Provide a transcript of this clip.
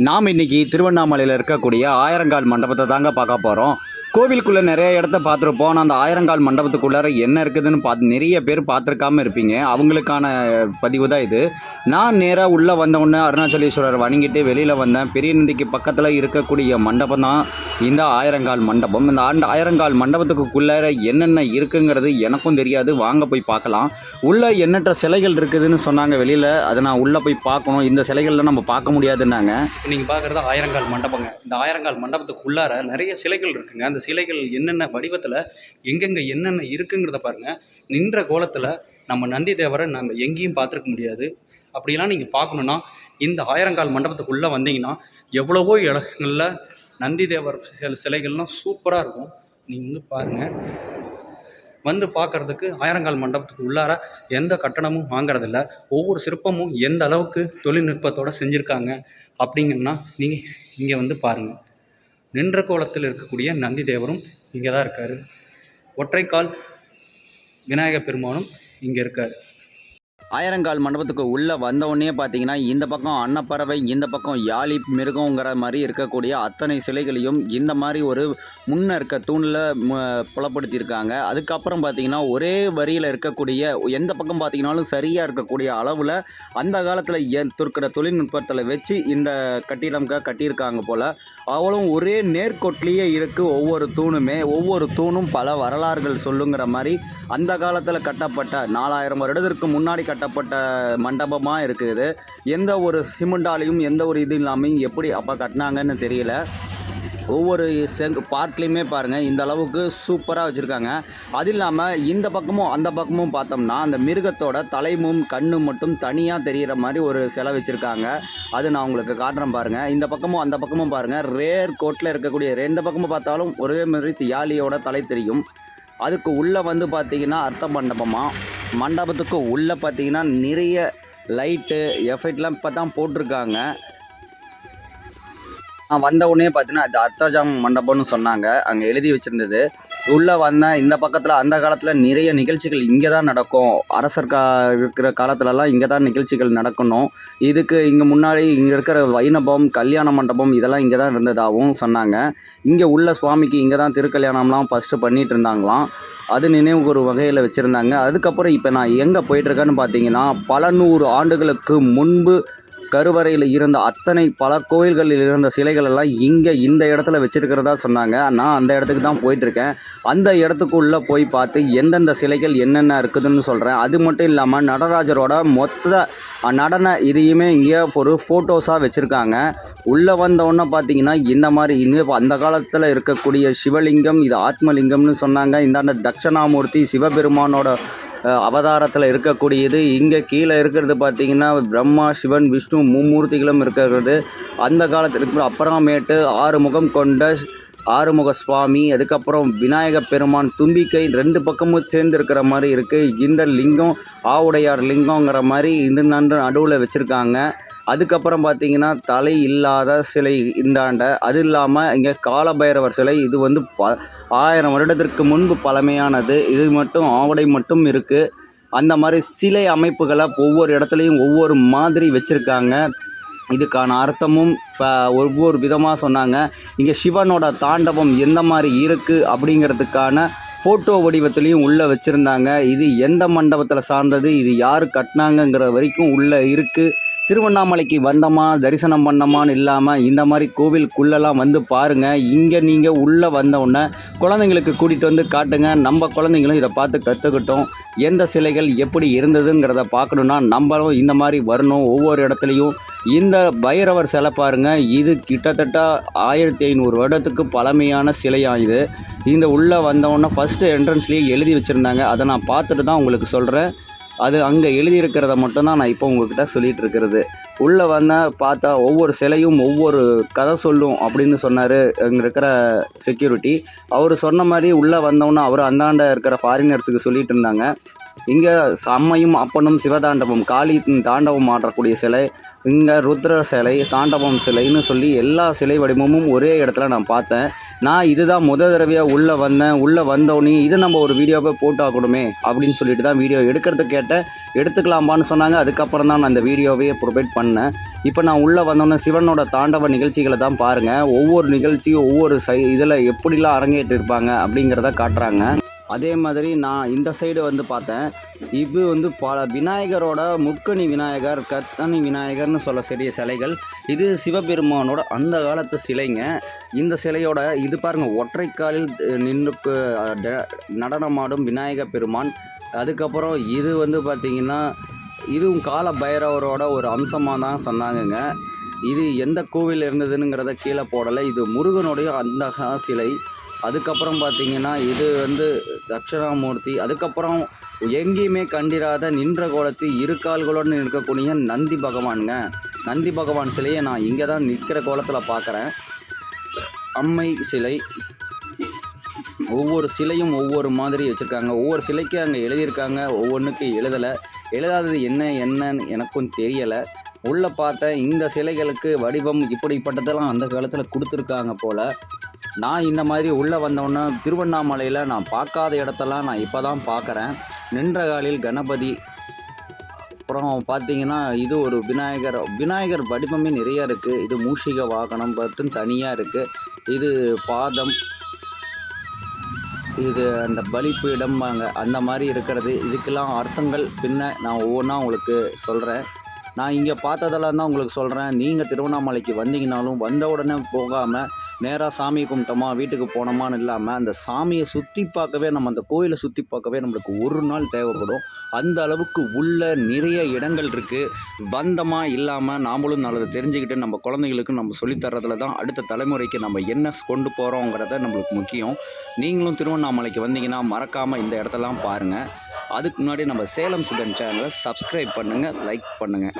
நாம் இன்னைக்கு திருவண்ணாமலையில் இருக்கக்கூடிய ஆயிரங்கால் மண்டபத்தை தாங்க பார்க்க போகிறோம் கோவிலுக்குள்ளே நிறைய இடத்த பார்த்துருப்போம். ஆனால் அந்த ஆயிரங்கால் மண்டபத்துக்குள்ளார என்ன இருக்குதுன்னு பார்த்து நிறைய பேர் பார்த்துருக்காம இருப்பீங்க. அவங்களுக்கான பதிவு தான் இது. நான் நேராக உள்ளே வந்தவுடனே அருணாச்சலேஸ்வரர் வணங்கிட்டு வெளியில் வந்தேன். பெரிய நந்திக்கு பக்கத்தில் இருக்கக்கூடிய மண்டபம் தான் இந்த ஆயிரங்கால் மண்டபம். இந்த ஆண்டு ஆயிரங்கால் மண்டபத்துக்குள்ளார என்னென்ன இருக்குங்கிறது எனக்கும் தெரியாது. வாங்க போய் பார்க்கலாம். உள்ளே எண்ணற்ற சிலைகள் இருக்குதுன்னு சொன்னாங்க வெளியில். அதை நான் உள்ளே போய் பார்க்கணும். இந்த சிலைகள்லாம் நம்ம பார்க்க முடியாதுன்னாங்க. நீங்கள் பார்க்குறது ஆயிரங்கால் மண்டபங்க. இந்த ஆயிரங்கால் மண்டபத்துக்கு உள்ளார நிறைய சிலைகள் இருக்குங்க. அந்த சிலைகள் என்னென்ன வடிவத்தில் எங்கெங்கே என்னென்ன இருக்குங்கிறத பாருங்கள் நின்ற கோலத்தில் நம்ம நந்தி தேவரை நம்ம எங்கேயும் பார்த்துருக்க முடியாது. அப்படிலாம் நீங்கள் பார்க்கணுன்னா இந்த ஆயிரங்கால் மண்டபத்துக்குள்ளே வந்தீங்கன்னா எவ்வளவோ இடங்களில் நந்தி தேவர் சில சிலைகள்லாம் சூப்பராக இருக்கும். நீங்கள் வந்து பாருங்கள் வந்து பார்க்குறதுக்கு ஆயிரங்கால் மண்டபத்துக்கு உள்ளார எந்த கட்டணமும் வாங்குறதில்ல. ஒவ்வொரு சிற்பமும் எந்த அளவுக்கு தொழில்நுட்பத்தோடு செஞ்சுருக்காங்க அப்படிங்கன்னா நீங்கள் இங்கே வந்து பாருங்கள் நின்ற கோலத்தில் இருக்கக்கூடிய நந்தி தேவரும் இங்கே தான் இருக்கார். ஒற்றைக்கால் விநாயகப் பெருமானும் இங்கே இருக்கார். ஆயிரங்கால் மண்டபத்துக்கு உள்ளே வந்தவுடனே பார்த்தீங்கன்னா இந்த பக்கம் அன்னப்பறவை இந்த பக்கம் யாழி மிருகங்கிற மாதிரி இருக்கக்கூடிய அத்தனை சிலைகளையும் இந்த மாதிரி ஒரு முன்ன இருக்க தூணில் புலப்படுத்தியிருக்காங்க. அதுக்கப்புறம் பார்த்தீங்கன்னா ஒரே வரியில் இருக்கக்கூடிய எந்த பக்கம் பார்த்தீங்கன்னாலும் சரியாக இருக்கக்கூடிய அளவில் அந்த காலத்தில் இருக்கிற தொழில்நுட்பத்தில் வச்சு இந்த கட்டிடம்க்காக கட்டியிருக்காங்க போல். அவளும் ஒரே நேர்கொட்லேயே இருக்குது ஒவ்வொரு தூணுமே. ஒவ்வொரு தூணும் பல வரலாறுகள் சொல்லுங்கிற மாதிரி அந்த காலத்தில் கட்டப்பட்ட நாலாயிரம் வருடத்திற்கு முன்னாடி கட்ட கட்டப்பட்ட மண்டபமாக இருக்குது. எந்த ஒரு சிமெண்டாலையும் எந்த ஒரு இது இல்லாமல் எப்படி அப்போ கட்டினாங்கன்னு தெரியல. ஒவ்வொரு செங் பார்ட்லேயுமே பாருங்கள் இந்த அளவுக்கு சூப்பராக வச்சுருக்காங்க. அது இல்லாமல் இந்த பக்கமும் அந்த பக்கமும் பார்த்தோம்னா அந்த மிருகத்தோட தலைமும் கண்ணும் மட்டும் தனியாக தெரிகிற மாதிரி ஒரு சிலை வச்சுருக்காங்க. அது நான் உங்களுக்கு காட்டுறேன் பாருங்கள் இந்த பக்கமும் அந்த பக்கமும் பாருங்கள் ரேர் கோட்டில் இருக்கக்கூடிய ரெண்டு பக்கமும் பார்த்தாலும் ஒரே மாதிரி தியாலியோட தலை தெரியும். அதுக்கு உள்ளே வந்து பார்த்தீங்கன்னா அர்த்த மண்டபமாக மண்டபத்துக்கு உள்ளே பார்த்தீங்கன்னா நிறைய லைட்டு எஃபெக்ட்லாம் இப்போ தான் போட்டிருக்காங்க. நான் வந்த உடனே பார்த்தீங்கன்னா அது அர்த்தஜாம் மண்டபம்னு சொன்னாங்க. அங்கே எழுதி வச்சுருந்தது. உள்ளே வந்தேன் இந்த பக்கத்தில் அந்த காலத்தில் நிறைய நிகழ்ச்சிகள் இங்கே தான் நடக்கும். அரசர் கா இருக்கிற காலத்துலலாம் இங்கே தான் நிகழ்ச்சிகள் நடக்கணும். இதுக்கு இங்கே முன்னாடி இங்கே இருக்கிற வைணவம் கல்யாண மண்டபம் இதெல்லாம் இங்கே தான் இருந்ததாகவும் சொன்னாங்க. இங்கே உள்ள சுவாமிக்கு இங்கே தான் திருக்கல்யாணம்லாம் ஃபஸ்ட்டு பண்ணிகிட்டு இருந்தாங்களாம். அது நினைவு ஒரு வகையில் வச்சுருந்தாங்க. அதுக்கப்புறம் இப்போ நான் எங்கே போயிட்டுருக்கேன்னு பார்த்தீங்கன்னா பல நூறு ஆண்டுகளுக்கு முன்பு கருவறையில் இருந்த அத்தனை பல கோயில்களில் இருந்த சிலைகள் எல்லாம் இங்கே இந்த இடத்துல வச்சிருக்கிறதா சொன்னாங்க. நான் அந்த இடத்துக்கு தான் போயிட்டுருக்கேன். அந்த இடத்துக்குள்ளே போய் பார்த்து எந்தெந்த சிலைகள் என்னென்ன இருக்குதுன்னு சொல்கிறேன் அது மட்டும் இல்லாமல் நடராஜரோட மொத்த நடன இதையுமே இங்கே ஒரு ஃபோட்டோஸாக வச்சுருக்காங்க. உள்ளே வந்தவுடனே பார்த்தீங்கன்னா இந்த மாதிரி இன்னும் அந்த காலத்தில் இருக்கக்கூடிய சிவலிங்கம் இது ஆத்மலிங்கம்னு சொன்னாங்க. இந்தாண்ட தட்சணாமூர்த்தி சிவபெருமானோட அவதாரத்தில் இருக்கக்கூடியது. இங்கே கீழே இருக்கிறது பார்த்திங்கன்னா பிரம்மா சிவன் விஷ்ணு மும்மூர்த்திகளும் இருக்கிறது. அந்த காலத்தில் இருக்கிற அப்புறமேட்டு ஆறு முகம் கொண்ட ஆறுமுக சுவாமி அதுக்கப்புறம் விநாயக பெருமான் தும்பிக்கை ரெண்டு பக்கமும் சேர்ந்து இருக்கிற மாதிரி இருக்குது இந்த லிங்கம் ஆவுடையார் லிங்கங்கிற மாதிரி இந்த நன்று நடுவில் வச்சுருக்காங்க. அதுக்கப்புறம் பார்த்தீங்கன்னா தலை இல்லாத சிலை இந்தாண்ட அது இல்லாமல் இங்கே காலபைரவர் சிலை இது வந்து ப ஆயிரம் வருடத்திற்கு முன்பு பழமையானது. இது மட்டும் ஆவடை மட்டும் இருக்குது அந்த மாதிரி சிலை அமைப்புகளை ஒவ்வொரு இடத்துலையும் ஒவ்வொரு மாதிரி வச்சுருக்காங்க. இதுக்கான அர்த்தமும் இப்போ ஒவ்வொரு விதமாக சொன்னாங்க. இங்கே சிவனோட தாண்டவம் எந்த மாதிரி இருக்குது அப்படிங்கிறதுக்கான ஃபோட்டோ வடிவத்துலேயும் உள்ளே வச்சுருந்தாங்க. இது எந்த மண்டபத்தில் சார்ந்தது இது யார் கட்டினாங்கங்கிற வரைக்கும் உள்ளே இருக்குது திருவண்ணாமலைக்கு வந்தோமா தரிசனம் பண்ணோமான்னு இல்லாமல் இந்த மாதிரி கோவிலுக்குள்ளெல்லாம் வந்து பாருங்கள் இங்கே நீங்கள் உள்ளே வந்தவுடனே குழந்தைங்களுக்கு கூட்டிகிட்டு வந்து காட்டுங்க. நம்ம குழந்தைங்களும் இதை பார்த்து கற்றுக்கிட்டோம் எந்த சிலைகள் எப்படி இருந்ததுங்கிறத பார்க்கணுன்னா நம்மளும் இந்த மாதிரி வரணும் ஒவ்வொரு இடத்துலையும். இந்த பைரவர் சிலை பாருங்கள் இது கிட்டத்தட்ட ஆயிரத்தி ஐநூறு வருடத்துக்கு பழமையான சிலையாக இது. இந்த உள்ளே வந்தவுடனே ஃபஸ்ட்டு என்ட்ரன்ஸ்லேயே எழுதி வச்சுருந்தாங்க. அதை நான் பார்த்துட்டு தான் உங்களுக்கு சொல்கிறேன் அது அங்கே எழுதியிருக்கிறத மட்டும்தான் நான் இப்போ உங்ககிட்ட சொல்லிகிட்டு இருக்கிறது உள்ளே வந்த பார்த்தா ஒவ்வொரு சிலையும் ஒவ்வொரு கதை சொல்லும் அப்படின்னு சொன்னார் அங்கே இருக்கிற செக்யூரிட்டி அவர் சொன்ன மாதிரி உள்ளே வந்தோன்னா அவர் அந்தாண்ட இருக்கிற ஃபாரினர்ஸுக்கு சொல்லிட்டு இருந்தாங்க இங்கே அம்மையும் அப்பனும் சிவதாண்டவம் காளி தாண்டவம் ஆடக்கூடிய சிலை இங்கே ருத்ர சிலை தாண்டவம் சிலைன்னு சொல்லி எல்லா சிலை வடிவமும் ஒரே இடத்துல நான் பார்த்தேன். நான் இதுதான் முத தடவையாக உள்ளே வந்தேன் உள்ளே வந்தோடனே இது நம்ம ஒரு வீடியோவை போட்டாகணுமே அப்படின்னு சொல்லிட்டு தான் வீடியோ எடுக்கிறது கேட்டேன். எடுத்துக்கலாமான்னு சொன்னாங்க. அதுக்கப்புறம் தான் நான் அந்த வீடியோவையே ப்ரொவைட் பண்ணேன். இப்போ நான் உள்ளே வந்தோன்னே சிவனோட தாண்டவ நிகழ்ச்சிகளை தான் பாருங்கள் ஒவ்வொரு நிகழ்ச்சியும் ஒவ்வொரு சை இதில் எப்படிலாம் அரங்கேற்றிருப்பாங்க அப்படிங்கிறத காட்டுறாங்க. அதே மாதிரி நான் இந்த சைடு வந்து பார்த்தேன். இது வந்து பல விநாயகரோட முக்கணி விநாயகர் கத்தனி விநாயகர்னு சொல்ல சிலைகள். இது சிவபெருமானோட அந்த காலத்து சிலைங்க. இந்த சிலையோட இது பாருங்கள் ஒற்றைக்காலில் நின்று நடனமாடும் விநாயக பெருமான். அதுக்கப்புறம் இது வந்து பார்த்திங்கன்னா இதுவும் கால பைரவரோட ஒரு அம்சமாக தான் சொன்னாங்கங்க. இது எந்த கோவில் இருந்ததுங்கிறத கீழே போடலை. இது முருகனுடைய அந்த சிலை. அதுக்கப்புறம் பார்த்தீங்கன்னா இது வந்து தட்சிணாமூர்த்தி. அதுக்கப்புறம் எங்கேயுமே கண்டிராத நின்ற கோலத்து இரு கால்களுடன் இருக்கக்கூடிய நந்தி பகவானுங்க. நந்தி பகவான் சிலையை நான் இங்கே தான் நிற்கிற கோலத்தில் பார்க்குறேன். அம்மை சிலை. ஒவ்வொரு சிலையும் ஒவ்வொரு மாதிரி வச்சுருக்காங்க. ஒவ்வொரு சிலைக்கு அங்கே எழுதியிருக்காங்க. ஒவ்வொன்றுக்கு எழுதலை. எழுதாதது என்ன என்னன்னு எனக்கும் தெரியலை. உள்ளே பார்த்தேன் இந்த சிலைகளுக்கு வடிவம் இப்படிப்பட்டதெல்லாம் அந்த காலத்தில் கொடுத்துருக்காங்க போல். நான் இந்த மாதிரி உள்ளே வந்தோன்னே திருவண்ணாமலையில் நான் பார்க்காத இடத்தெல்லாம் நான் இப்போ தான் பார்க்குறேன். நின்ற காலில் கணபதி அப்புறம் பார்த்தீங்கன்னா இது ஒரு விநாயகர் விநாயகர் வடிவமே நிறையா இருக்குது இது மூஷிக வாகனம் மட்டும் தனியாக இருக்குது இது பாதம் இது அந்த பலிப்பீடம்பாங்க அந்த மாதிரி இருக்கிறது. இதுக்கெல்லாம் அர்த்தங்கள் பின்ன நான் ஒவ்வொன்றா உங்களுக்கு சொல்கிறேன் நான் இங்கே பார்த்ததெல்லாம் தான் உங்களுக்கு சொல்கிறேன் நீங்கள் திருவண்ணாமலைக்கு வந்தீங்கனாலும் வந்த உடனே போகாமல் நேராக சாமி கும்பிட்டோமா வீட்டுக்கு போனோமான்னு இல்லாமல் அந்த சாமியை சுற்றி பார்க்கவே நம்ம அந்த கோயிலை சுற்றி பார்க்கவே நம்மளுக்கு ஒரு நாள் தேவைப்படும். அந்த அளவுக்கு உள்ள நிறைய இடங்கள் இருக்குது பந்தமாக இல்லாமல் நாமளும் நல்லதை தெரிஞ்சுக்கிட்டு நம்ம குழந்தைங்களுக்கு நம்ம சொல்லித்தரதுல தான் அடுத்த தலைமுறைக்கு நம்ம என்ன கொண்டு போகிறோங்கிறத நம்மளுக்கு முக்கியம். நீங்களும் திருவண்ணாமலைக்கு வந்தீங்கன்னா மறக்காமல் இந்த இடத்தெல்லாம் பாருங்கள் அதுக்கு முன்னாடி நம்ம சேலம் சுதன் சேனலை சப்ஸ்கிரைப் பண்ணுங்கள் லைக் பண்ணுங்கள்